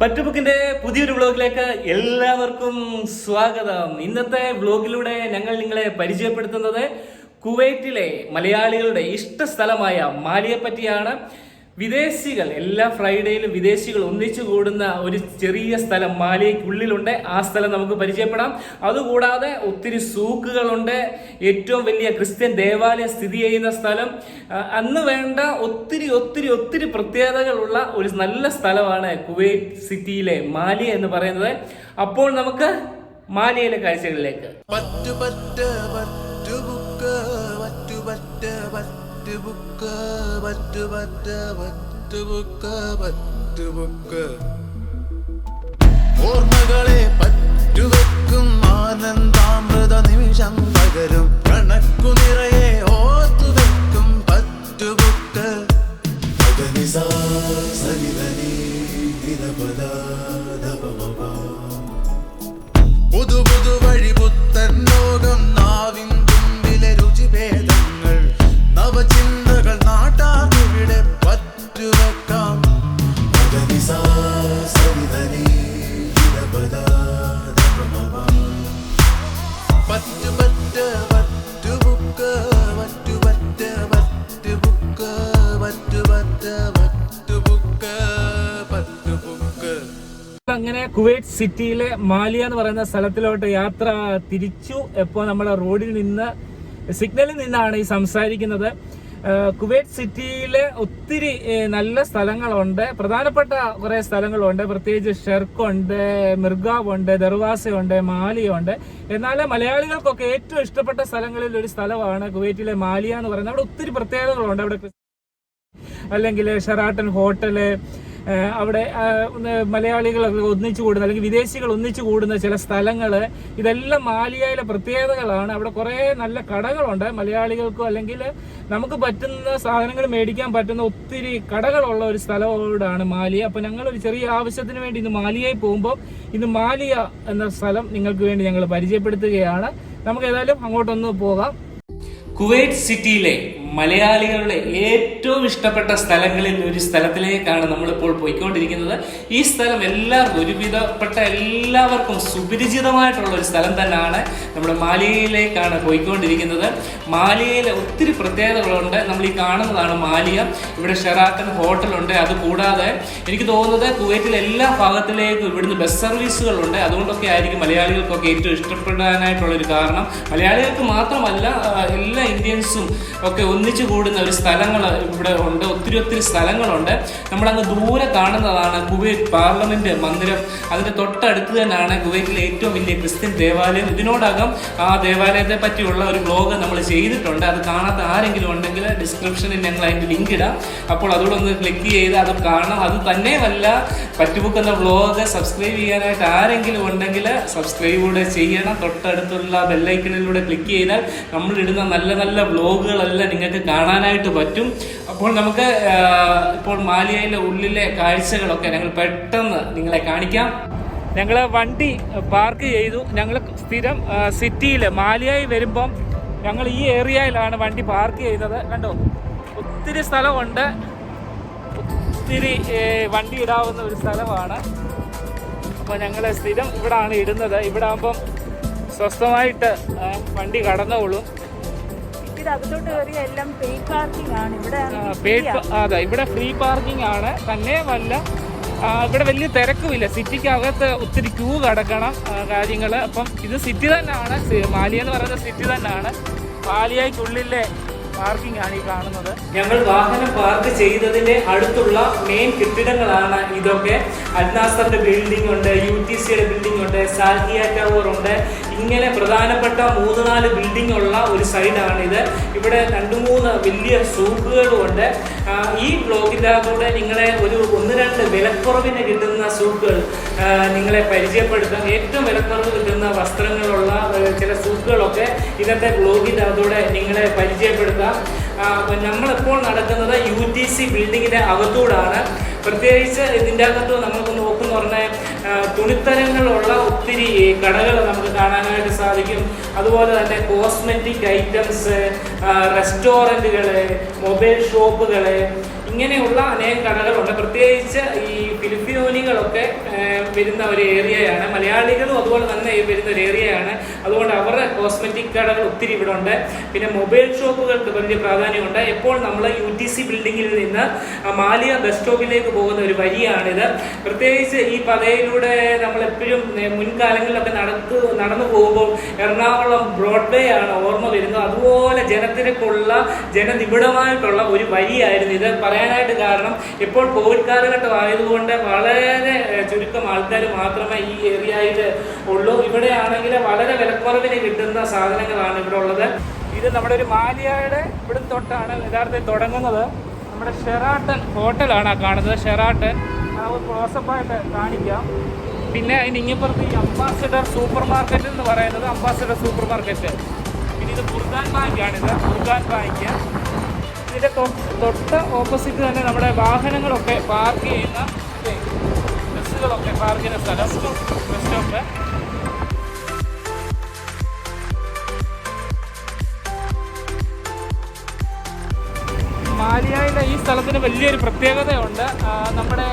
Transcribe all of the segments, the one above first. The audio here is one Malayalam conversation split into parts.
പറ്റുബുക്കിന്റെ പുതിയൊരു വ്ലോഗിലേക്ക് എല്ലാവർക്കും സ്വാഗതം. ഇന്നത്തെ വ്ലോഗിലൂടെ ഞങ്ങൾ നിങ്ങളെ പരിചയപ്പെടുത്തുന്നത് കുവൈറ്റിലെ മലയാളികളുടെ ഇഷ്ട സ്ഥലമായ മാലിയെ പറ്റിയാണ് വിദേശികൾ എല്ലാ ഫ്രൈഡേയിലും വിദേശികൾ ഒന്നിച്ചു കൂടുന്ന ഒരു ചെറിയ സ്ഥലം മാലിയയ്ക്കുള്ളിലുണ്ട്. ആ സ്ഥലം നമുക്ക് പരിചയപ്പെടാം. അതുകൂടാതെ ഒത്തിരി സൂക്കുകളുണ്ട്. ഏറ്റവും വലിയ ക്രിസ്ത്യൻ ദേവാലയം സ്ഥിതി ചെയ്യുന്ന സ്ഥലം. അന്ന് വേണ്ട ഒത്തിരി ഒത്തിരി ഒത്തിരി പ്രത്യേകതകളുള്ള ഒരു നല്ല സ്ഥലമാണ് കുവൈറ്റ് സിറ്റിയിലെ മാലിയ എന്ന് പറയുന്നത്. അപ്പോൾ നമുക്ക് മാലിയയിലെ കാഴ്ചകളിലേക്ക്. പറ്റു പറ്റു പറ്റ പറ്റു ബുക്ക് പറ്റു പറ്റ പറ്റു ബുക്ക് പറ്റു ബുക്ക് ഓർമ്മകളെ പറ്റുവെക്കും ആനന്ദാമൃത നിമിഷം പകരും കണക്കു നിറയെ ഓർത്തുവെക്കും പറ്റുബുക്ക് പദനിസ സരിതനി നിരപദ ധപമപ പുതു പുതു വഴി സിറ്റിയിലെ മാലിയ എന്ന് പറയുന്ന സ്ഥലത്തിലോട്ട് യാത്ര തിരിച്ചു. ഇപ്പോൾ നമ്മൾ റോഡിൽ നിന്ന് സിഗ്നലിൽ നിന്നാണ് ഈ സംസാരിക്കുന്നത്. കുവൈറ്റ് സിറ്റിയിലെ ഒത്തിരി നല്ല സ്ഥലങ്ങളുണ്ട്. പ്രധാനപ്പെട്ട കുറെ സ്ഥലങ്ങളുണ്ട്. പ്രത്യേകിച്ച് ഷെർക്കുണ്ട് മിർഗാവുണ്ട് ദർവാസയുണ്ട് മാലിയുണ്ട്. എന്നാൽ മലയാളികൾക്കൊക്കെ ഏറ്റവും ഇഷ്ടപ്പെട്ട സ്ഥലങ്ങളിൽ ഒരു സ്ഥലമാണ് കുവൈറ്റിലെ മാലിയ എന്ന് പറയുന്നത്. അവിടെ ഒത്തിരി പ്രത്യേകതകളുണ്ട്. അവിടെ അല്ലെങ്കിൽ ഷെറാട്ടൻ ഹോട്ടൽ അവിടെ മലയാളികളൊക്കെ ഒന്നിച്ചു കൂടുന്ന അല്ലെങ്കിൽ വിദേശികൾ ഒന്നിച്ചു കൂടുന്ന ചില സ്ഥലങ്ങൾ ഇതെല്ലാം മാലിയയിലെ പ്രത്യേകതകളാണ്. അവിടെ കുറേ നല്ല കടകളുണ്ട്. മലയാളികൾക്കും അല്ലെങ്കിൽ നമുക്ക് പറ്റുന്ന സാധനങ്ങൾ മേടിക്കാൻ പറ്റുന്ന ഒത്തിരി കടകളുള്ള ഒരു സ്ഥലമാണ് മാലിയ. അപ്പോൾ ഒരു ചെറിയ ആവശ്യത്തിന് വേണ്ടി ഇന്ന് മാലിയയിൽ പോകുമ്പോൾ ഇന്ന് മാലിയ എന്ന സ്ഥലം നിങ്ങൾക്ക് വേണ്ടി ഞങ്ങൾ പരിചയപ്പെടുത്തുകയാണ്. നമുക്ക് ഏതായാലും അങ്ങോട്ടൊന്ന് പോകാം. കുവൈറ്റ് സിറ്റിയിലെ മലയാളികളുടെ ഏറ്റവും ഇഷ്ടപ്പെട്ട സ്ഥലങ്ങളിൽ ഒരു സ്ഥലത്തിലേക്കാണ് നമ്മളിപ്പോൾ പോയിക്കൊണ്ടിരിക്കുന്നത്. ഈ സ്ഥലം എല്ലാവർക്കും ഒരുവിധപ്പെട്ട എല്ലാവർക്കും സുപരിചിതമായിട്ടുള്ള ഒരു സ്ഥലം തന്നെയാണ് നമ്മുടെ മാലിയയിലേക്കാണ് പോയിക്കൊണ്ടിരിക്കുന്നത്. മാലിയയിലെ ഒത്തിരി പ്രത്യേകതകളുണ്ട്. നമ്മൾ ഈ കാണുന്നതാണ് മാലിയ. ഇവിടെ ഷെറാട്ടൻ ഹോട്ടലുണ്ട്. അത് കൂടാതെ എനിക്ക് തോന്നുന്നത് കുവൈറ്റിലെ എല്ലാ ഭാഗത്തിലേക്കും ഇവിടുന്ന് ബസ് സർവീസുകളുണ്ട്. അതുകൊണ്ടൊക്കെ ആയിരിക്കും മലയാളികൾക്കൊക്കെ ഏറ്റവും ഇഷ്ടപ്പെടാനായിട്ടുള്ള ഒരു കാരണം. മലയാളികൾക്ക് മാത്രമല്ല എല്ലാ ഇന്ത്യൻസും ഒക്കെ ഒന്നിച്ചു കൂടുന്ന ഒരു സ്ഥലങ്ങൾ ഇവിടെ ഉണ്ട്. ഒത്തിരി ഒത്തിരി സ്ഥലങ്ങളുണ്ട്. നമ്മളങ്ങ് ദൂരെ കാണുന്നതാണ് കുവൈറ്റ് പാർലമെന്റ് മന്ദിരം. അതിന്റെ തൊട്ടടുത്ത് തന്നെയാണ് കുവൈറ്റിലെ ഏറ്റവും വലിയ ക്രിസ്ത്യൻ ദേവാലയം. ഇതിനോടകം ആ ദേവാലയത്തെ പറ്റിയുള്ള ഒരു ബ്ലോഗ് നമ്മൾ ചെയ്തിട്ടുണ്ട്. അത് കാണാത്ത ആരെങ്കിലും ഉണ്ടെങ്കിൽ ഡിസ്ക്രിപ്ഷനിൽ ഞങ്ങൾ അതിന്റെ ലിങ്ക് ഇടാം. അപ്പോൾ അതുകൂടെ ഒന്ന് ക്ലിക്ക് ചെയ്ത് അത് കാണാം. അത് തന്നെയുമല്ല പറ്റുബുക്ക് എന്ന ബ്ലോഗ് സബ്സ്ക്രൈബ് ചെയ്യാനായിട്ട് ആരെങ്കിലും ഉണ്ടെങ്കിൽ സബ്സ്ക്രൈബ് കൂടെ ചെയ്യണം. തൊട്ടടുത്തുള്ള ബെല്ലൈക്കണിലൂടെ ക്ലിക്ക് ചെയ്താൽ നമ്മളിടുന്ന നല്ല നല്ല ബ്ലോഗുകളെല്ലാം വ്ലോഗുകളെല്ലാം നിങ്ങൾക്ക് കാണാനായിട്ട് പറ്റും. അപ്പോൾ നമുക്ക് ഇപ്പോൾ മാലിയയിലെ ഉള്ളിലെ കാഴ്ചകളൊക്കെ ഞങ്ങൾ പെട്ടെന്ന് നിങ്ങളെ കാണിക്കാം. ഞങ്ങൾ വണ്ടി പാർക്ക് ചെയ്തു. ഞങ്ങൾ സ്ഥിരം സിറ്റിയിൽ മാലിയായി വരുമ്പം ഞങ്ങൾ ഈ ഏരിയയിലാണ് വണ്ടി പാർക്ക് ചെയ്തത് കണ്ടോ? ഒത്തിരി സ്ഥലമുണ്ട്. ഒത്തിരി വണ്ടി ഇടാവുന്ന ഒരു സ്ഥലമാണ്. അപ്പോൾ ഞങ്ങൾ സ്ഥിരം ഇവിടാണ് ഇടുന്നത്. ഇവിടെ ആകുമ്പം സ്വസ്ഥമായിട്ട് വണ്ടി കടന്നോളും. കയറിയ എല്ലാം പാർക്കിംഗ് ആണ്. ഇവിടെ അതെ ഇവിടെ ഫ്രീ പാർക്കിംഗ് ആണ്. തന്നെ വല്ല ഇവിടെ വലിയ തിരക്കുമില്ല. സിറ്റിക്കകത്ത് ഒത്തിരി ക്യൂ കിടക്കണം കാര്യങ്ങൾ അപ്പം ഇത് സിറ്റി തന്നെയാണ്. മാലിയ എന്ന് പറയുന്ന സിറ്റി തന്നെയാണ്. മാലിയയ്ക്കുള്ളിലെ പാർക്കിംഗ് ആണ് ഈ കാണുന്നത്. ഞങ്ങൾ വാഹനം പാർക്ക് ചെയ്തതിന്റെ അടുത്തുള്ള മെയിൻ കെട്ടിടങ്ങളാണ് ഇതൊക്കെ. അൽനാസറിന്റെ ബിൽഡിംഗ് ഉണ്ട് യു ടി സിയുടെ ബിൽഡിംഗ് ഉണ്ട് സാഹിയ ടവർ ഉണ്ട് ഇങ്ങനെ പ്രധാനപ്പെട്ട മൂന്ന് നാല് ബിൽഡിംഗ് ഉള്ള ഒരു സൈഡാണ് ഇത്. ഇവിടെ രണ്ട് മൂന്ന് വലിയ സൂക്കുകളും ഉണ്ട്. ഈ ബ്ലോഗിന്റെ അകത്തൂടെ നിങ്ങളെ ഒരു ഒന്ന് രണ്ട് വിലക്കുറവിന് കിട്ടുന്ന സൂക്കുകൾ നിങ്ങളെ പരിചയപ്പെടുത്താം. ഏറ്റവും വിലക്കുറവ് കിട്ടുന്ന വസ്ത്രങ്ങളുള്ള ചില സൂക്കുകളൊക്കെ ഇന്നത്തെ ബ്ലോഗിന്റെ അകത്തൂടെ നിങ്ങളെ പരിചയപ്പെടുത്താം. നമ്മളിപ്പോൾ നടക്കുന്നത് യു ടി സി ബിൽഡിങ്ങിന്റെ അകത്തൂടാണ്. പ്രത്യേകിച്ച് ഇതിന്റെ അകത്ത് നമുക്ക് നോക്കുന്ന പറഞ്ഞാൽ തുണിത്തരങ്ങളുള്ള ഒത്തിരി കടകൾ നമുക്ക് കാണാനായിട്ട് സാധിക്കും. അതുപോലെ തന്നെ കോസ്മെറ്റിക് ഐറ്റംസ് റെസ്റ്റോറന്റുകൾ മൊബൈൽ ഷോപ്പുകൾ ഇങ്ങനെയുള്ള അനേകം കടകളുണ്ട്. പ്രത്യേകിച്ച് ഈ ഫിലിപ്പിയോനികളൊക്കെ വരുന്ന ഒരു ഏരിയയാണ് മലയാളികളും അതുപോലെ തന്നെ വരുന്ന ഒരു ഏരിയയാണ് അതുകൊണ്ട് അവരുടെ കോസ്മെറ്റിക് കടകൾ ഒത്തിരി ഇവിടെ ഉണ്ട്. പിന്നെ മൊബൈൽ ഷോപ്പുകൾക്ക് വലിയ പ്രാധാന്യമുണ്ട്. എപ്പോൾ നമ്മൾ യു ടി സി ബിൽഡിങ്ങിൽ നിന്ന് മാലിയ ബസ് സ്റ്റോപ്പിലേക്ക് പോകുന്ന ഒരു വഴിയാണിത്. പ്രത്യേകിച്ച് ഈ പതയിലൂടെ നമ്മൾ എപ്പോഴും മുൻകാലങ്ങളിലൊക്കെ നടത്തു നടന്നു പോകുമ്പോൾ എറണാകുളം ബ്രോഡ്വേ ആണ് ഓർമ്മ വരുന്നത്. അതുപോലെ ജനത്തിരക്കുള്ള ജനനിബിഡമായിട്ടുള്ള ഒരു വരിയായിരുന്നു ഇത്. പറയാനായിട്ട് കാരണം ഇപ്പോൾ കോവിഡ് കാലഘട്ടം ആയതുകൊണ്ട് വളരെ ചുരുക്കം ആൾക്കാർ മാത്രമേ ഈ ഏരിയയിൽ ഉള്ളൂ. ഇവിടെ ആണെങ്കിൽ വളരെ വിലക്കുറവിന് കിട്ടുന്ന സാധനങ്ങളാണ് ഇവിടെ ഉള്ളത്. ഇത് നമ്മുടെ ഒരു മാലിയയുടെ ഇവിടെ തൊട്ടാണ് യഥാർത്ഥത്തിൽ തുടങ്ങുന്നത്. നമ്മുടെ ഷെറാട്ടൻ ഹോട്ടലാണ് കാണുന്നത്. ഷെറാട്ടൻ ഒരു ക്ലോസപ്പായിട്ട് കാണിക്കാം. പിന്നെ അതിന് ഇങ്ങപ്പുറത്ത് ഈ അംബാസിഡർ സൂപ്പർ മാർക്കറ്റ് എന്ന് പറയുന്നത് അംബാസിഡർ സൂപ്പർ മാർക്കറ്റ് ഇത് ബുർഗാൻ ബാങ്കാണിത് ബുർഗാൻ ബാങ്ക് ഇതിന്റെ തൊട്ട് ഓപ്പോസിറ്റ് തന്നെ നമ്മുടെ വാഹനങ്ങളൊക്കെ പാർക്ക് ചെയ്യുന്ന ബസ്സുകളൊക്കെ പാർക്ക് ചെയ്യുന്ന സ്ഥലം. Bus stop. മാലിയായിലെ ഈ സ്ഥലത്തിന് വലിയൊരു പ്രത്യേകതയുണ്ട്. നമ്മുടെ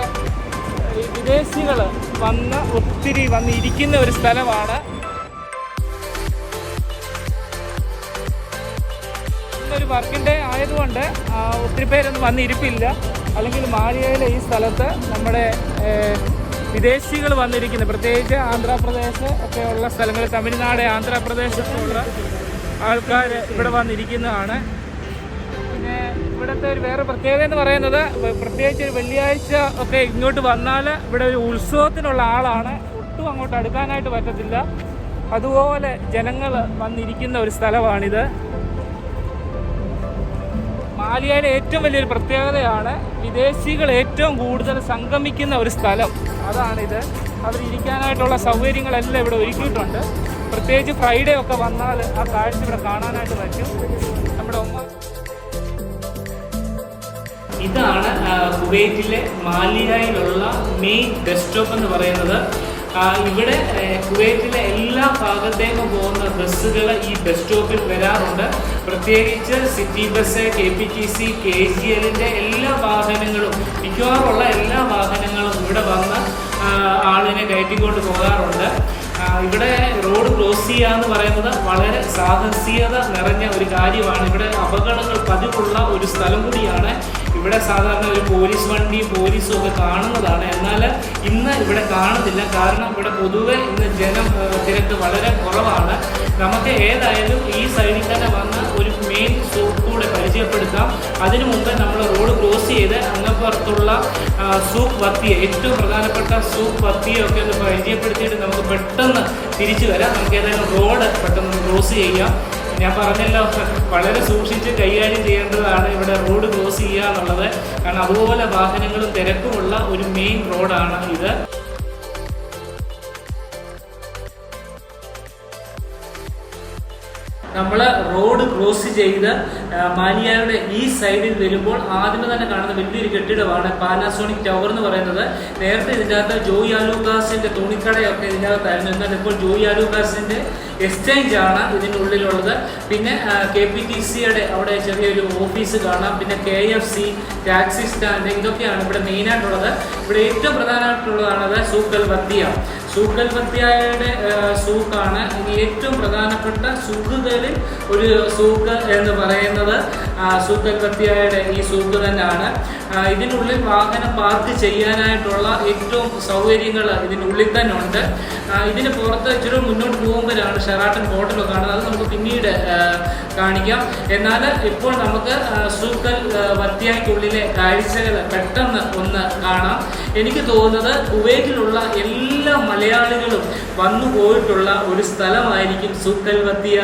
വിദേശികൾ വന്ന് ഒത്തിരി വന്ന് ഇരിക്കുന്ന ഒരു സ്ഥലമാണ്. വർക്കിംഗ് ആയതുകൊണ്ട് ഒത്തിരി പേരൊന്നും വന്നിരിപ്പില്ല. അല്ലെങ്കിൽ മാരിയയിലെ ഈ സ്ഥലത്ത് നമ്മുടെ വിദേശികൾ വന്നിരിക്കുന്നത് പ്രത്യേകിച്ച് ആന്ധ്രാപ്രദേശ് ഒക്കെ ഉള്ള സ്ഥലങ്ങൾ തമിഴ്നാട് ആന്ധ്രാപ്രദേശ് ആന്ധ്രാപ്രദേശത്തുള്ള ആൾക്കാർ ഇവിടെ വന്നിരിക്കുന്നതാണ്. പിന്നെ ഇവിടുത്തെ ഒരു വേറെ പ്രത്യേകത എന്ന് പറയുന്നത് പ്രത്യേകിച്ച് ഒരു വെള്ളിയാഴ്ച ഒക്കെ ഇങ്ങോട്ട് വന്നാൽ ഇവിടെ ഒരു ഉത്സവത്തിനുള്ള ആളാണ്. ഒട്ടും അങ്ങോട്ട് അടുക്കാനായിട്ട് പറ്റത്തില്ല. അതുപോലെ ജനങ്ങൾ വന്നിരിക്കുന്ന ഒരു സ്ഥലമാണിത്. മാലിയയിലെ ഏറ്റവും വലിയൊരു പ്രത്യേകതയാണ് വിദേശികൾ ഏറ്റവും കൂടുതൽ സംഗമിക്കുന്ന ഒരു സ്ഥലം. അതാണിത് അവർ ഇരിക്കാനായിട്ടുള്ള സൗകര്യങ്ങളെല്ലാം ഇവിടെ ഒരുക്കിയിട്ടുണ്ട്. പ്രത്യേകിച്ച് ഫ്രൈഡേ ഒക്കെ വന്നാൽ ആ കാഴ്ച ഇവിടെ കാണാനായിട്ട് പറ്റും. നമ്മുടെ ഒന്ന് ഇതാണ് കുവൈറ്റിലെ മാലിയയിലുള്ള മെയിൻ ഡെസ്ക്ടോപ്പ് എന്ന് പറയുന്നത്. ഇവിടെ കുവൈറ്റിലെ എല്ലാ ഭാഗത്തേക്കും പോകുന്ന ബസ്സുകൾ ഈ ബസ് സ്റ്റോപ്പിൽ വരാറുണ്ട്. പ്രത്യേകിച്ച് city bus K P T C K G എല്ലിന്റെ എല്ലാ വാഹനങ്ങളും മിക്കവാറുള്ള എല്ലാ വാഹനങ്ങളും ഇവിടെ വന്ന് ആളിനെ കയറ്റിക്കൊണ്ട് പോകാറുണ്ട്. ഇവിടെ റോഡ് ക്ലോസ് ചെയ്യുക എന്ന് പറയുന്നത് വളരെ സാഹസികത നിറഞ്ഞ ഒരു കാര്യമാണ്. ഇവിടെ അപകടങ്ങൾ പതിവുള്ള ഒരു സ്ഥലം കൂടിയാണ്. ഇവിടെ സാധാരണ ഒരു പോലീസ് വണ്ടി പോലീസും ഒക്കെ കാണുന്നതാണ്. എന്നാൽ ഇന്ന് ഇവിടെ കാണുന്നില്ല. കാരണം ഇവിടെ പൊതുവെ ഇന്ന് ജനം തിരക്ക് വളരെ കുറവാണ്. നമുക്ക് ഏതായാലും ഈ സൈഡിൽ തന്നെ വന്ന് ഒരു മെയിൻ സൂക്ക് കൂടെ പരിചയപ്പെടുത്താം. അതിനു മുമ്പ് നമ്മൾ റോഡ് ക്രോസ് ചെയ്ത് അങ്ങപ്പുറത്തുള്ള സൂപ്പ് വത്തിയെ വത്തിയ ഏറ്റവും പ്രധാനപ്പെട്ട സൂക്ക് വത്തിയൊക്കെ ഒന്ന് പരിചയപ്പെടുത്തിയിട്ട് നമുക്ക് പെട്ടെന്ന് തിരിച്ചു വരാം. നമുക്ക് ഏതായാലും റോഡ് പെട്ടെന്ന് ക്രോസ് ചെയ്യാം. ഞാൻ പറഞ്ഞല്ലോ വളരെ സൂക്ഷിച്ച് കൈകാര്യം ചെയ്യേണ്ടതാണ് ഇവിടെ റോഡ് ക്രോസ് ചെയ്യുക എന്നുള്ളത്. കാരണം അതുപോലെ വാഹനങ്ങളും തിരക്കുമുള്ള ഒരു മെയിൻ റോഡാണ് ഇത്. നമ്മൾ റോഡ് ക്രോസ് ചെയ്ത് മാലിയാരുടെ ഈ സൈഡിൽ വരുമ്പോൾ ആദ്യമേ തന്നെ കാണുന്ന വലിയൊരു കെട്ടിടമാണ് പാനാസോണിക് ടവർ എന്ന് പറയുന്നത്. നേരത്തെ ഇതിനകത്ത് ജോയി ആലൂക്കാസിന്റെ തുണിക്കടയൊക്കെ ഇതിനകത്തായിരുന്നു. എന്നാൽ ഇപ്പോൾ ജോയി ആലൂക്കാസിന്റെ എക്സ്ചേഞ്ച് ആണ് ഇതിനുള്ളിലുള്ളത്. പിന്നെ കെ പി ടി സിയുടെ അവിടെ ചെറിയൊരു ഓഫീസ് കാണാം. പിന്നെ K F C taxi stand ഇതൊക്കെയാണ് ഇവിടെ മെയിനായിട്ടുള്ളത് ഇവിടെ ഏറ്റവും പ്രധാനമായിട്ടുള്ളതാണത് സൂക്കൽ വത്തിയ സൂക്കൽ വത്തിയയുടെ സൂക്കാണ് ഇനി ഏറ്റവും പ്രധാനപ്പെട്ട സൂക്കുകളിൽ ഒരു സൂക്ക് എന്ന് പറയുന്നത് സൂക്കൽ വത്തിയയുടെ ഈ സൂക്ക് തന്നെയാണ്. ഇതിനുള്ളിൽ വാഹനം പാർക്ക് ചെയ്യാനായിട്ടുള്ള ഏറ്റവും സൗകര്യങ്ങൾ ഇതിനുള്ളിൽ തന്നെ ഉണ്ട് ഇതിന് പുറത്ത് ഇച്ചിരി മുന്നോട്ട് പോകുമ്പോഴാണ് ഷെറാട്ടൻ ഹോട്ടൽ കാണുന്നത്. അത് നമുക്ക് പിന്നീട് കാണിക്കാം. എന്നാൽ ഇപ്പോൾ നമുക്ക് സൂക്കൽ വത്തിയായ്ക്കുള്ളിലെ കാഴ്ചകൾ പെട്ടെന്ന് ഒന്ന് കാണാം. എനിക്ക് തോന്നുന്നത് കുവൈറ്റിലുള്ള എല്ലാ മലയാളികളും വന്നു പോയിട്ടുള്ള ഒരു സ്ഥലമായിരിക്കും സൂക്കൽ വത്തിയ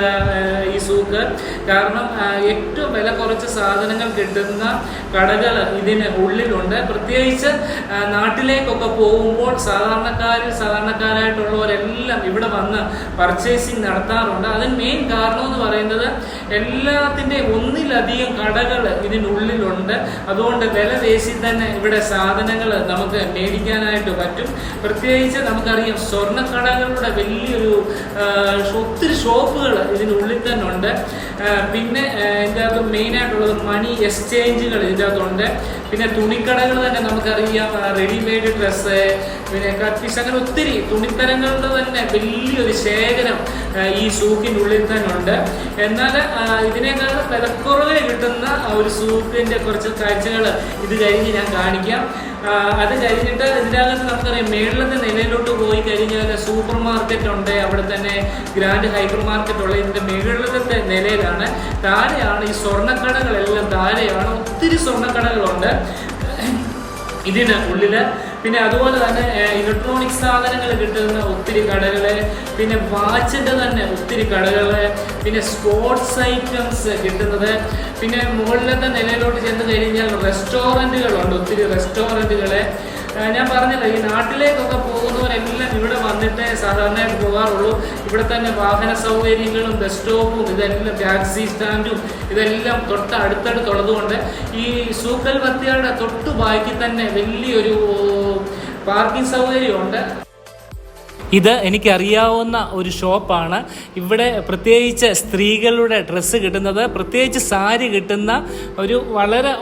ഈ സൂക്ക്. കാരണം ഏറ്റവും വില കുറച്ച് സാധനങ്ങൾ കിട്ടുന്ന കടകൾ ഇതിന് ഉള്ളിലുണ്ട്. പ്രത്യേകിച്ച് നാട്ടിലേക്കൊക്കെ പോകുമ്പോൾ സാധാരണക്കാരിൽ സാധാരണക്കാരായിട്ടുള്ളവരെല്ലാം ഇവിടെ വന്ന് പർച്ചേസിങ് നടത്താറുണ്ട്. അതിന് മെയിൻ കാരണം എന്ന് പറയുന്നത് എല്ലാത്തിന്റെയും ഒന്നിലധികം കടകൾ ഇതിനുള്ളിലുണ്ട്. അതുകൊണ്ട് വില പേശി തന്നെ ഇവിടെ സാധനങ്ങൾ നമുക്ക് മേടിക്കാനായിട്ട് പറ്റും. പ്രത്യേകിച്ച് നമുക്കറിയാം സ്വർണക്കടകളുടെ വലിയൊരു ഒത്തിരി ഷോപ്പുകൾ ഇതിനുള്ളിൽ തന്നെ ഉണ്ട് പിന്നെ ഇതിന്റെ അകത്ത് മെയിനായിട്ടുള്ളത് മണി എക്സ്ചേഞ്ചുകൾ ഇതിന്റെ അകത്തുണ്ട് പിന്നെ തുണിക്കടകൾ തന്നെ നമുക്കറിയാം റെഡിമെയ്ഡ് ഡ്രസ്സ് പിന്നെ കട്ടിസ് അങ്ങനെ ഒത്തിരി തുണിത്തരങ്ങളുടെ തന്നെ വലിയൊരു ശേഖരം ഈ സൂക്കിന്റെ ഉള്ളിൽ തന്നെ ഉണ്ട് എന്നാൽ ഇതിനേക്കാൾ വിലക്കുറവിൽ കിട്ടുന്ന ഒരു സൂക്കിന്റെ കുറച്ച് കാഴ്ചകൾ ഇത് കഴിഞ്ഞ് ഞാൻ കാണിക്കാം. അത് കഴിഞ്ഞിട്ട് ഇതിനകത്ത് നമുക്കറിയാം മേളിലത്തെ നിലയിലോട്ട് പോയി കഴിഞ്ഞാൽ സൂപ്പർ മാർക്കറ്റ് ഉണ്ട്. അവിടെ തന്നെ ഗ്രാൻഡ് ഹൈപ്പർ മാർക്കറ്റ് ഉള്ള ഇതിന്റെ മേളിലത്തെ നിലയിലാണ്. താഴെയാണ് ഈ സ്വർണക്കടകളെല്ലാം താഴെയാണ്. ഒത്തിരി സ്വർണക്കടകളുണ്ട്. ഇതിന് ഉള്ളിൽ. പിന്നെ അതുപോലെ തന്നെ ഇലക്ട്രോണിക് സാധനങ്ങൾ കിട്ടുന്ന ഒത്തിരി കടകൾ പിന്നെ വാച്ചിന്റെ തന്നെ ഒത്തിരി കടകൾ പിന്നെ സ്പോർട്സ് ഐറ്റംസ് കിട്ടുന്നത്. പിന്നെ മുകളിലത്തെ നിലയിലോട്ട് ചെന്ന് കഴിഞ്ഞാൽ റെസ്റ്റോറന്റുകളുണ്ട് ഒത്തിരി റെസ്റ്റോറന്റുകൾ ഞാൻ പറഞ്ഞല്ലോ ഈ നാട്ടിലേക്കൊക്കെ പോകുന്നവരെല്ലാം ഇവിടെ വന്നിട്ടേ സാധാരണയായിട്ട് പോകാറുള്ളൂ. ഇവിടെ തന്നെ വാഹന സൗകര്യങ്ങളും ബസ് സ്റ്റോപ്പും ഇതെല്ലാം ടാക്സി സ്റ്റാൻഡും ഇതെല്ലാം തൊട്ട് അടുത്തടുത്തുള്ളതുകൊണ്ട് ഈ സൂക്കൽ വത്തിയുടെ തൊട്ട് ബാക്കി തന്നെ വലിയൊരു പാർക്കിംഗ് സൗകര്യമുണ്ട്. ഇത് എനിക്കറിയാവുന്ന ഒരു ഷോപ്പാണ്. ഇവിടെ പ്രത്യേകിച്ച് സ്ത്രീകളുടെ ഡ്രസ്സ് കിട്ടുന്നത് പ്രത്യേകിച്ച് സാരി കിട്ടുന്ന ഒരു വളരെ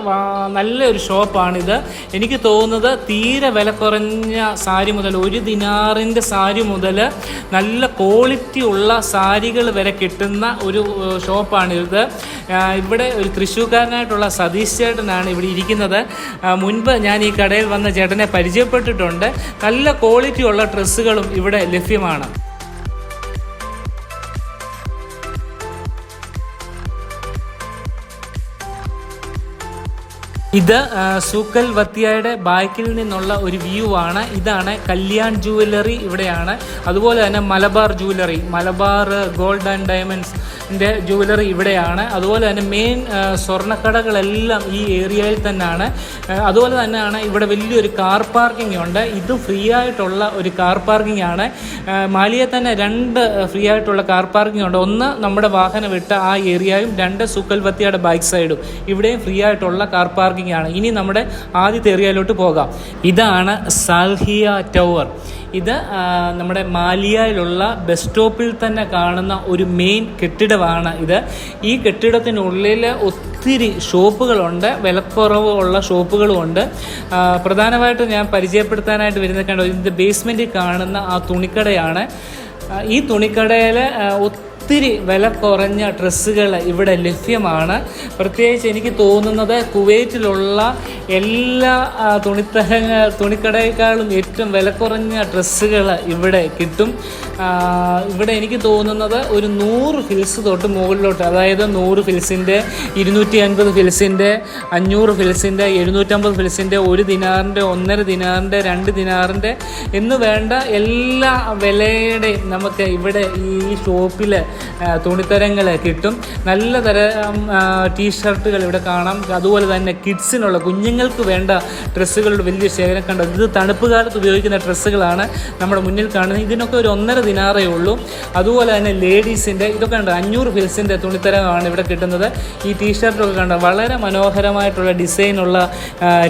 നല്ല നല്ലൊരു ഷോപ്പാണിത്. എനിക്ക് തോന്നുന്നത് തീരെ വില കുറഞ്ഞ സാരി മുതൽ ഒരു ദിനാറിന്റെ സാരി മുതൽ നല്ല ക്വാളിറ്റി ഉള്ള സാരികൾ വരെ കിട്ടുന്ന ഒരു ഷോപ്പാണിത്. ഇവിടെ ഒരു തൃശ്ശൂർക്കാരനായിട്ടുള്ള സതീഷ് ചേട്ടനാണ് ഇവിടെ ഇരിക്കുന്നത്. മുൻപ് ഞാൻ ഈ കടയിൽ വന്ന ചേട്ടനെ പരിചയപ്പെട്ടിട്ടുണ്ട്. നല്ല ക്വാളിറ്റി ഉള്ള ഡ്രസ്സുകളും ഇവിടെ ലഭ്യമാണ്. ഇത് സൂക്കൽ വത്തിയയുടെ ബാക്കിൽ നിന്നുള്ള ഒരു വ്യൂ ആണ്. ഇതാണ് കല്യാൺ ജുവല്ലറി ഇവിടെയാണ്. അതുപോലെ തന്നെ Malabar jewellery Malabar gold and ഡയമണ്ട്സിന്റെ jewellery ഇവിടെയാണ്. അതുപോലെ തന്നെ മെയിൻ സ്വർണക്കടകളെല്ലാം ഈ ഏരിയയിൽ തന്നെയാണ്. അതുപോലെ തന്നെയാണ് ഇവിടെ വലിയൊരു കാർ പാർക്കിംഗ് ഉണ്ട്. ഇത് ഫ്രീ ആയിട്ടുള്ള ഒരു കാർ പാർക്കിംഗ് ആണ്. മാലിയെ തന്നെ രണ്ട് ഫ്രീ ആയിട്ടുള്ള കാർ പാർക്കിംഗ് ഉണ്ട്. ഒന്ന് നമ്മുടെ വാഹനം വിട്ട ആ ഏരിയയും രണ്ട് സൂക്കൽ വത്തിയുടെ ബാക്ക് സൈഡും ഇവിടെയും ഫ്രീ ആയിട്ടുള്ള കാർ പാർക്കിംഗ് ആണ് ഇനി നമ്മുടെ ആദ്യത്തെ ഏരിയയിലോട്ട് പോകാം. ഇതാണ് സൽഹിയ ടവർ. ഇത് നമ്മുടെ മാലിയയിലുള്ള ബസ് സ്റ്റോപ്പിൽ തന്നെ കാണുന്ന ഒരു മെയിൻ കെട്ടിടമാണ് ഇത്. ഈ കെട്ടിടത്തിനുള്ളിൽ ഒത്തിരി ഷോപ്പുകളുണ്ട് വിലക്കുറവ് ഉള്ള ഷോപ്പുകളുമുണ്ട് പ്രധാനമായിട്ടും ഞാൻ പരിചയപ്പെടുത്താനായിട്ട് വരുന്ന കണ്ടോ? ഇതിന്റെ ബേസ്മെന്റിൽ കാണുന്ന ആ തുണിക്കടയാണ്. ഈ തുണിക്കടയിൽ ഒത്തിരി വില കുറഞ്ഞ ഡ്രസ്സുകൾ ഇവിടെ ലഭ്യമാണ്. പ്രത്യേകിച്ച് എനിക്ക് തോന്നുന്നത് കുവൈറ്റിലുള്ള എല്ലാ തുണിത്തരങ്ങൾ തുണിത്തരങ്ങ തുണിക്കടയേക്കാളും ഏറ്റവും വില കുറഞ്ഞ ഡ്രസ്സുകൾ ഇവിടെ കിട്ടും. ഇവിടെ എനിക്ക് തോന്നുന്നത് ഒരു നൂറ് ഫിൽസ് തൊട്ട് മുകളിലോട്ട് അതായത് നൂറ് ഫിൽസിന്റെ ഇരുന്നൂറ്റി അൻപത് ഫിൽസിന്റെ അഞ്ഞൂറ് ഫിൽസിന്റെ എഴുന്നൂറ്റമ്പത് ഫിൽസിന്റെ ഒരു ദിനാറിന്റെ ഒന്നര ദിനാറിന്റെ രണ്ട് ദിനാറിന്റെ എന്ന് വേണ്ട എല്ലാ വിലയുടെയും നമുക്ക് ഇവിടെ ഈ ഷോപ്പിൽ തുണിത്തരങ്ങൾ കിട്ടും. നല്ല തരം ടീഷർട്ടുകൾ ഇവിടെ കാണാം. അതുപോലെ തന്നെ കിഡ്സിനുള്ള കുഞ്ഞുങ്ങൾക്ക് വേണ്ട ഡ്രസ്സുകളുടെ വലിയ ശേഖരം കണ്ടത് ഇത് തണുപ്പ് കാലത്ത് ഉപയോഗിക്കുന്ന ഡ്രസ്സുകളാണ് നമ്മുടെ മുന്നിൽ കാണുന്നത്. ഇതിനൊക്കെ ഒരു ഒന്നര ദിനാറേ ഉള്ളൂ. അതുപോലെ തന്നെ ലേഡീസിന്റെ ഇതൊക്കെ കണ്ടോ? അഞ്ഞൂറ് ഫിൽസിന്റെ തുണിത്തരമാണ് ഇവിടെ കിട്ടുന്നത്. ഈ ടീഷർട്ടൊക്കെ കണ്ടോ? വളരെ മനോഹരമായിട്ടുള്ള ഡിസൈനുള്ള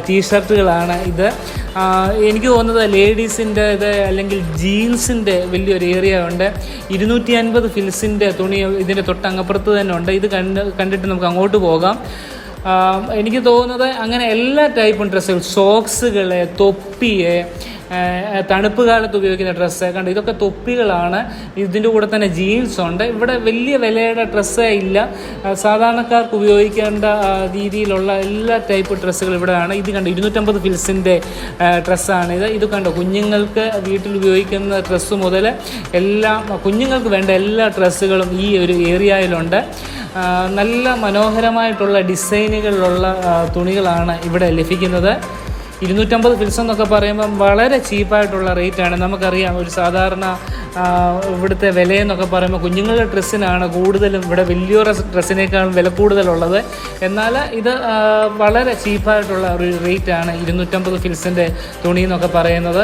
ടീഷർട്ടുകളാണ് ഇത്. എനിക്ക് തോന്നുന്നത് ലേഡീസിന്റെ ഇത് അല്ലെങ്കിൽ ജീൻസിന്റെ വലിയൊരു ഏരിയ ഉണ്ട്. ഇരുന്നൂറ്റി അൻപത് ഫിൽസിന്റെ തുണി ഇതിന്റെ തൊട്ടങ്ങപ്പുറത്ത് തന്നെ ഉണ്ട്. ഇത് കണ്ട് കണ്ടിട്ട് നമുക്ക് അങ്ങോട്ട് പോകാം. എനിക്ക് തോന്നുന്നത് അങ്ങനെ എല്ലാ ടൈപ്പും ഡ്രസ്സുകൾ സോക്സുകൾ തൊപ്പിയെ തണുപ്പ് കാലത്ത് ഉപയോഗിക്കുന്ന ഡ്രസ്സ്. കണ്ട് ഇതൊക്കെ തൊപ്പികളാണ്. ഇതിന്റെ കൂടെ തന്നെ ജീൻസ് ഉണ്ട്. ഇവിടെ വലിയ വിലയുടെ ഡ്രസ്സേ ഇല്ല. സാധാരണക്കാർക്ക് ഉപയോഗിക്കേണ്ട രീതിയിലുള്ള എല്ലാ ടൈപ്പ് ഡ്രസ്സുകൾ ഇവിടെയാണ്. ഇത് കണ്ട് ഇരുന്നൂറ്റമ്പത് ഫിൽസിന്റെ ഡ്രസ്സാണ് ഇത്. ഇത് കണ്ടോ കുഞ്ഞുങ്ങൾക്ക് വീട്ടിൽ ഉപയോഗിക്കുന്ന ഡ്രസ്സ് മുതൽ എല്ലാ കുഞ്ഞുങ്ങൾക്ക് വേണ്ട എല്ലാ ഡ്രസ്സുകളും ഈ ഒരു ഏരിയയിലുണ്ട്. നല്ല മനോഹരമായിട്ടുള്ള ഡിസൈനുകളിലുള്ള തുണികളാണ് ഇവിടെ ലഭിക്കുന്നത്. ഇരുന്നൂറ്റമ്പത് ഫിൽസ് എന്നൊക്കെ പറയുമ്പം വളരെ ചീപ്പായിട്ടുള്ള റേറ്റാണ് നമുക്കറിയാം ഒരു സാധാരണ ഇവിടുത്തെ വിലയെന്നൊക്കെ പറയുമ്പോൾ കുഞ്ഞുങ്ങളുടെ ഡ്രസ്സിനാണ് കൂടുതലും ഇവിടെ വലിയൊരു ഡ്രസ്സിനേക്കാളും വില കൂടുതലുള്ളത്. എന്നാൽ ഇത് വളരെ ചീപ്പായിട്ടുള്ള ഒരു റേറ്റാണ് ഇരുന്നൂറ്റമ്പത് ഫിൽസിന്റെ തുണി എന്നൊക്കെ പറയുന്നത്.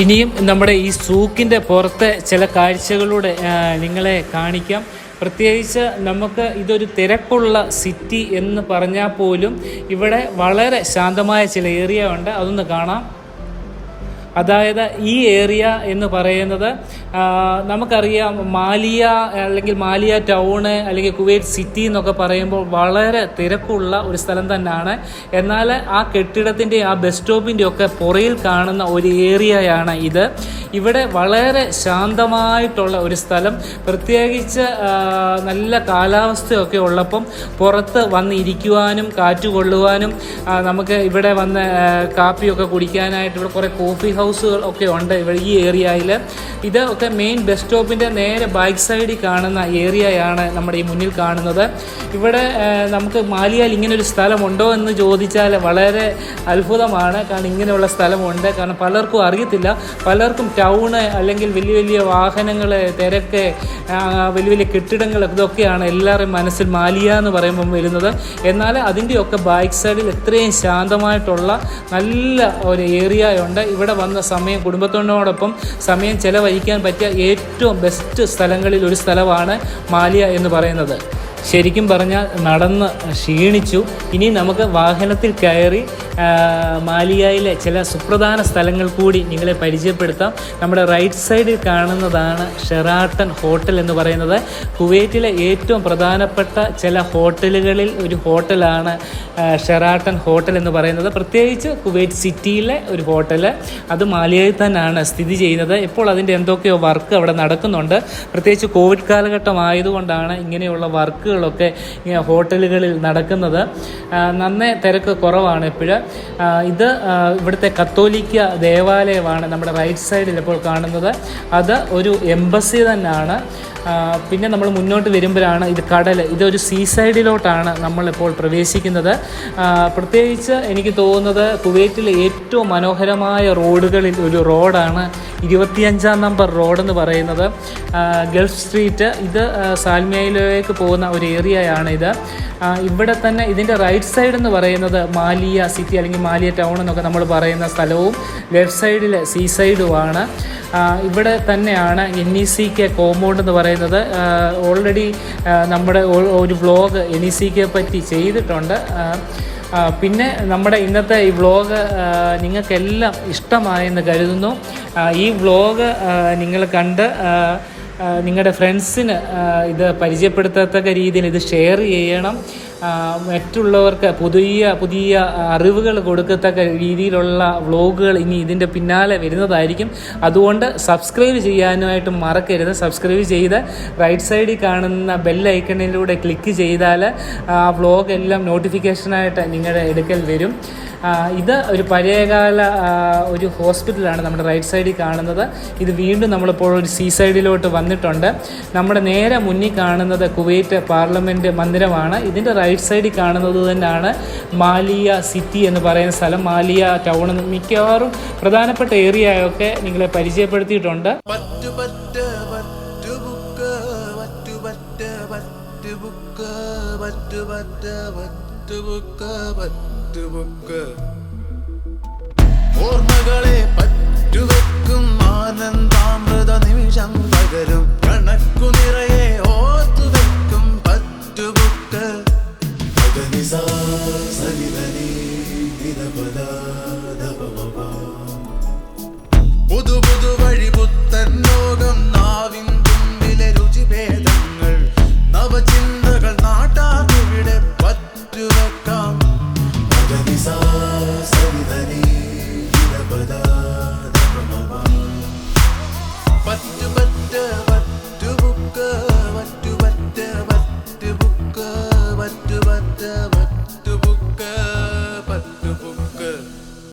ഇനിയും നമ്മുടെ ഈ സൂക്കിന്റെ പുറത്തെ ചില കാഴ്ചകളൂടെ നിങ്ങളെ കാണിക്കാം. പ്രത്യേകിച്ച് നമുക്ക് ഇതൊരു തിരക്കുള്ള സിറ്റി എന്ന് പറഞ്ഞാൽ പോലും ഇവിടെ വളരെ ശാന്തമായ ചില ഏരിയ ഉണ്ട്. അതൊന്ന് കാണാം. അതായത് ഈ ഏരിയ എന്ന് പറയുന്നത് നമുക്കറിയാം മാലിയ അല്ലെങ്കിൽ മാലിയ ടൗണ് അല്ലെങ്കിൽ കുവൈറ്റ് സിറ്റി എന്നൊക്കെ പറയുമ്പോൾ വളരെ തിരക്കുള്ള ഒരു സ്ഥലം തന്നെയാണ്. എന്നാൽ ആ കെട്ടിടത്തിന്റെ ആ ബസ് സ്റ്റോപ്പിന്റെ ഒക്കെ പുറയിൽ കാണുന്ന ഒരു ഏരിയയാണ് ഇത്. ഇവിടെ വളരെ ശാന്തമായിട്ടുള്ള ഒരു സ്ഥലം. പ്രത്യേകിച്ച് നല്ല കാലാവസ്ഥയൊക്കെ ഉള്ളപ്പം പുറത്ത് വന്ന് ഇരിക്കുവാനും കാറ്റ് കൊള്ളുവാനും നമുക്ക് ഇവിടെ വന്ന് കാപ്പിയൊക്കെ കുടിക്കാനായിട്ട് ഇവിടെ കുറേ കോഫി ഹൗസുകൾ ഒക്കെ ഉണ്ട് ഇവിടെ ഈ ഏരിയയിൽ ഇത് ഒക്കെ മെയിൻ ബസ് സ്റ്റോപ്പിന്റെ നേരെ ബാക്ക് സൈഡിൽ കാണുന്ന ഏരിയയാണ് നമ്മുടെ ഈ മുന്നിൽ കാണുന്നത്. ഇവിടെ നമുക്ക് മാലിയാൽ ഇങ്ങനെ ഒരു സ്ഥലമുണ്ടോ എന്ന് ചോദിച്ചാൽ വളരെ അത്ഭുതമാണ്. കാരണം ഇങ്ങനെയുള്ള സ്ഥലമുണ്ട്. കാരണം പലർക്കും അറിയത്തില്ല. പലർക്കും ടൗണ് അല്ലെങ്കിൽ വലിയ വലിയ വാഹനങ്ങൾ തിരക്ക് വലിയ വലിയ കെട്ടിടങ്ങൾ ഇതൊക്കെയാണ് എല്ലാവരുടെയും മനസ്സിൽ മാലിയ എന്ന് പറയുമ്പം വരുന്നത്. എന്നാൽ അതിന്റെയൊക്കെ ബാക്ക് സൈഡിൽ എത്രയും ശാന്തമായിട്ടുള്ള നല്ല ഒരു ഏരിയ ഉണ്ട് ഇവിടെ വന്ന സമയം കുടുംബത്തോടൊപ്പം സമയം ചെലവഴിക്കാൻ പറ്റിയ ഏറ്റവും ബെസ്റ്റ് സ്ഥലങ്ങളിൽ ഒരു സ്ഥലമാണ് മാലിയ എന്ന് പറയുന്നത്. ശരിക്കും പറഞ്ഞാൽ നടന്ന് ക്ഷീണിച്ചു. ഇനി നമുക്ക് വാഹനത്തിൽ കയറി മാലിയായിലെ ചില സുപ്രധാന സ്ഥലങ്ങൾ കൂടി നിങ്ങളെ പരിചയപ്പെടുത്താം. നമ്മുടെ റൈറ്റ് സൈഡിൽ കാണുന്നതാണ് ഷെറാട്ടൺ ഹോട്ടൽ എന്ന് പറയുന്നത്. കുവൈറ്റിലെ ഏറ്റവും പ്രധാനപ്പെട്ട ചില ഹോട്ടലുകളിൽ ഒരു ഹോട്ടലാണ് ഷെറാട്ടൺ ഹോട്ടൽ എന്ന് പറയുന്നത്. പ്രത്യേകിച്ച് കുവൈറ്റ് സിറ്റിയിലെ ഒരു ഹോട്ടൽ അത് മാലിയയിൽ തന്നെയാണ് സ്ഥിതി ചെയ്യുന്നത്. ഇപ്പോൾ അതിന്റെ എന്തൊക്കെയോ വർക്ക് അവിടെ നടക്കുന്നുണ്ട്. പ്രത്യേകിച്ച് കോവിഡ് കാലഘട്ടം ആയതുകൊണ്ടാണ് ഇങ്ങനെയുള്ള വർക്കുകളൊക്കെ ഹോട്ടലുകളിൽ നടക്കുന്നത്. നന്നേ തിരക്ക് കുറവാണ് ഇപ്പോഴ്. ഇത് ഇവിടുത്തെ കത്തോലിക്ക ദേവാലയമാണ് നമ്മുടെ റൈറ്റ് സൈഡിൽ ഇപ്പോൾ കാണുന്നത്. അത് ഒരു എംബസി തന്നെയാണ് പിന്നെ നമ്മൾ മുന്നോട്ട് വരുമ്പോഴാണ് ഇത് കടൽ ഇതൊരു സീ സൈഡിലോട്ടാണ് നമ്മളിപ്പോൾ പ്രവേശിക്കുന്നത്. പ്രത്യേകിച്ച് എനിക്ക് തോന്നുന്നത് കുവൈറ്റിലെ ഏറ്റവും മനോഹരമായ റോഡുകളിൽ ഒരു റോഡാണ് ഇരുപത്തിയഞ്ചാം നമ്പർ റോഡെന്ന് പറയുന്നത്. ഗൾഫ് സ്ട്രീറ്റ് ഇത് സാൽമിയയിലേക്ക് പോകുന്ന ഒരു ഏരിയയാണ് ഇത് ഇവിടെ തന്നെ ഇതിന്റെ റൈറ്റ് സൈഡ് എന്ന് പറയുന്നത് മാലിയ സിറ്റി അല്ലെങ്കിൽ മാലിയ ടൗൺ എന്നൊക്കെ നമ്മൾ പറയുന്ന സ്ഥലവും ലെഫ്റ്റ് സൈഡിൽ സീ സൈഡുമാണ് ഇവിടെ തന്നെയാണ് N E C K compound എന്ന് പറയുന്നത് ഓൾറെഡി നമ്മുടെ ഒരു വ്ലോഗ് സി പറ്റി ചെയ്തിട്ടുണ്ട്. പിന്നെ നമ്മുടെ ഇന്നത്തെ ഈ വ്ലോഗ് നിങ്ങൾക്കെല്ലാം ഇഷ്ടമായെന്ന് കരുതുന്നു. ഈ വ്ലോഗ് നിങ്ങൾ കണ്ട് നിങ്ങളുടെ ഫ്രണ്ട്സിന് ഇത് പരിചയപ്പെടുത്തത്തക്ക രീതിയിൽ ഇത് ഷെയർ ചെയ്യണം. മറ്റുള്ളവർക്ക് പുതിയ പുതിയ അറിവുകൾ കൊടുക്കത്തക്ക രീതിയിലുള്ള വ്ളോഗുകൾ ഇനി ഇതിന്റെ പിന്നാലെ വരുന്നതായിരിക്കും. അതുകൊണ്ട് സബ്സ്ക്രൈബ് ചെയ്യാനുമായിട്ട് മറക്കരുത്. സബ്സ്ക്രൈബ് ചെയ്ത് റൈറ്റ് സൈഡിൽ കാണുന്ന ബെൽ ഐക്കണിലൂടെ ക്ലിക്ക് ചെയ്താൽ ആ വ്ളോഗ് എല്ലാം നോട്ടിഫിക്കേഷനായിട്ട് നിങ്ങളുടെ എടുക്കൽ വരും. ഇത് ഒരു പഴയകാല ഒരു ഹോസ്പിറ്റലാണ് നമ്മുടെ റൈറ്റ് സൈഡിൽ കാണുന്നത്. ഇത് വീണ്ടും നമ്മളിപ്പോൾ ഒരു സീ സൈഡിലോട്ട് വന്നിട്ടുണ്ട്. നമ്മുടെ നേരെ മുന്നിൽ കാണുന്നത് കുവൈറ്റ് പാർലമെന്റ് മന്ദിരമാണ്. ഇതിന്റെ റൈറ്റ് സൈഡിൽ കാണുന്നത് തന്നെയാണ് മാലിയ സിറ്റി എന്ന് പറയുന്ന സ്ഥലം. മാലിയ ടൗൺ എന്ന് മിക്കവാറും പ്രധാനപ്പെട്ട ഏരിയയൊക്കെ നിങ്ങളെ പരിചയപ്പെടുത്തിയിട്ടുണ്ട്. ഓർമ്മകളെ പറ്റുവെക്കും ആനന്ദാമൃത നിമിഷം പകരും കണക്കു നിറയെ ഓർത്തുവെക്കും പറ്റുബുക്ക് പുതു പുതു വഴി പുത്തൻ ലോകം നാവിൻ